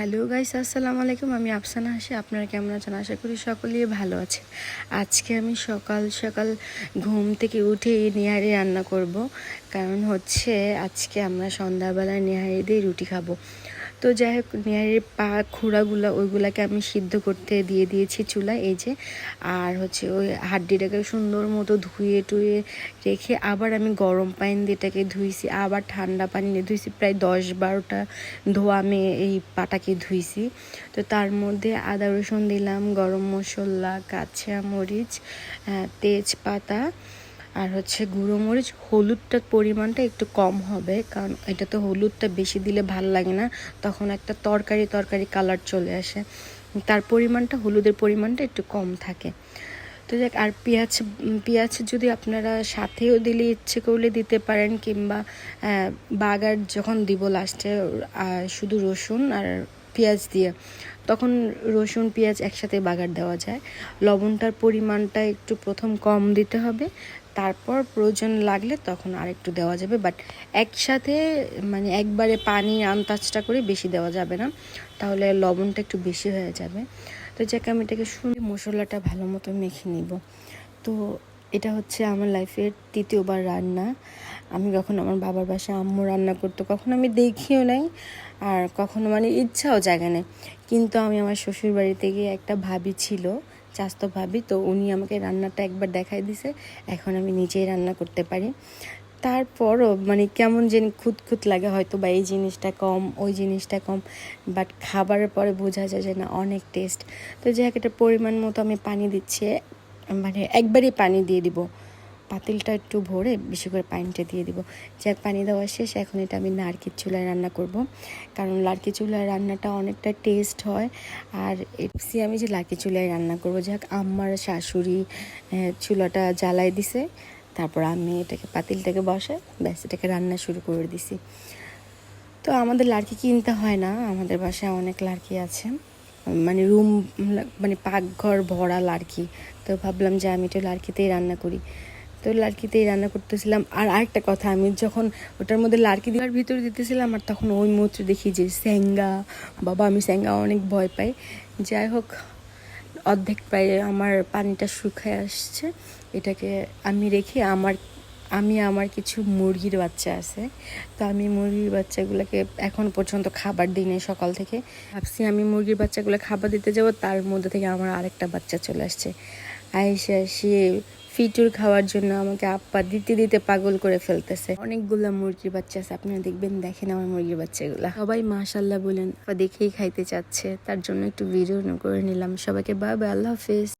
Hello guys, আসসালামু আলাইকুম। আমি আফসানা হাসি, আপনারা কেমন আছেন? আশা করি সকলেই ভালো আছে আজকে আমি সকাল সকাল ঘুম থেকে উঠে নিহারি রান্না করব। কারণ হচ্ছে আজকে আমরা সন্ধ্যাবেলায় নিহারি দিয়ে রুটি খাব। তো যাই হোক নিহারির পা খুঁড়াগুলো ওইগুলাকে আমি সিদ্ধ করতে দিয়ে দিয়েছি চুলা এই যে। আর হচ্ছে ওই হাড্ডিটাকে সুন্দর মতো ধুয়ে টুয়ে রেখে আবার আমি গরম পানি দিয়ে এটাকে ধুইছি, আবার ঠান্ডা পানি দিয়ে ধুইছি, প্রায় দশ বারোটা ধোয়া আমি এই পাটাকে ধুইছি। তো তার মধ্যে আদা রসুন দিলাম, গরম মশলা কাঁচা মরিচ তেজপাতা আর হচ্ছে গুঁড়ো মরিচ, হলুদটার পরিমাণটা একটু কম হবে, কারণ এটা তো হলুদটা বেশি দিলে ভালো লাগে না, তখন একটা তরকারি তরকারি কালার চলে আসে। তার পরিমাণটা, হলুদের পরিমাণটা একটু কম থাকে। তো দেখ, আর পেঁয়াজ পেঁয়াজ যদি আপনারা সাথেও দিলে, ইচ্ছে করলে দিতে পারেন, কিংবা বাগার যখন দিব লাস্টে শুধু রসুন আর পেঁয়াজ দিয়ে, তখন রসুন, পেঁয়াজ একসাথে বাগার দেওয়া যায়। লবণটার পরিমাণটা একটু প্রথম কম দিতে হবে তারপর প্রয়োজন লাগলে তখন আর একটু দেওয়া যাবে বাট একসাথে মানে একবারে পানি আন্তাজটা করে বেশি দেওয়া যাবে না, তাহলে লবণটা একটু বেশি হয়ে যাবে। তো যাকে, আমি এটাকে শুনে মশলাটা ভালো মতো মেখে নিব। তো এটা হচ্ছে আমার লাইফের তৃতীয়বার রান্না। আমি কখন আমার বাবার বাসায় আম্মু রান্না করতো, কখনো আমি দেখিও নাই, আর কখনো মানে ইচ্ছাও জাগে নেই। কিন্তু আমি আমার শ্বশুর বাড়িতে গিয়ে একটা ভাবি ছিল চাস্তো ভাবি, তো উনি আমাকে রান্নাটা একবার দেখাই দিছে। এখন আমি নিজেই রান্না করতে পারি। তারপরও মানে কেমন যেন খুঁত লাগে হয়তো বা এই জিনিসটা কম, ওই জিনিসটা কম বাট খাবারের পরে বোঝা যায় যে না, অনেক টেস্ট তো যাই হোক এটা পরিমাণ মতো আমি পানি দিচ্ছি। মানে একবারই পানি দিয়ে দিব। পাতিলটা একটু ভরে বেশি করে পানিটা দিয়ে দিব। যাক, পানি দেওয়া শেষ। এখন এটা আমি নারকেল চুলায় রান্না করব। কারণ লাড়কি চুলায় রান্নাটা অনেকটা টেস্ট হয়। আর এপসি আমি যে লাড়কি চুলায় রান্না করব, যাক আমার শাশুড়ি চুলাটা জ্বালাই দিছে। তারপর আমি এটাকে, পাতিলটাকে বসে ব্যাস, এটাকে রান্না শুরু করে দিছি। তো আমাদের লাড়কি কিনতে হয় না। আমাদের বাসায় অনেক লাড়কি আছে। মানে রুম মানে পাকঘর ভরা লাড়কি তো ভাবলাম যে আমি একটু লাড়কিতেই রান্না করি। তো লাড়কিতেই রান্না করতেছিলাম। আর আরেকটা কথা, আমি যখন ওটার মধ্যে লাড়কি দেওয়ার ভিতরে দিতেছিলাম, আর তখন ওই মুহূর্তে দেখি যে স্যাঙ্গা, বাবা আমি স্যাঙ্গা অনেক ভয় পাই। যাই হোক, অর্ধেক প্রায় আমার পানিটা শুকায় আসছে। এটাকে আমি রেখে আমার, আমি আমার কিছু মুরগির বাচ্চা আছে। তো আমি মুরগির বাচ্চাগুলোকে এখন পর্যন্ত খাবার দিই নাই সকাল থেকে। ভাবছি আমি মুরগির বাচ্চাগুলো খাবার দিতে যাব, তার মধ্যে থেকে আমার আরেকটা বাচ্চা চলে আসছে। আইসা সে ফিটুর খাওয়ার জন্য আমাকে আপ্পা দিতে দিতে পাগল করে ফেলতেছে। অনেকগুলা মুরগির বাচ্চা আছে, আপনারা দেখবেন, দেখেন আমার মুরগির বাচ্চাগুলা। সবাই মাশাল্লাহ বলেন দেখেই খাইতে চাচ্ছে, তার জন্য একটু ভিডিও করে নিলাম। সবাইকে বাবা আল্লাহ হাফেজ।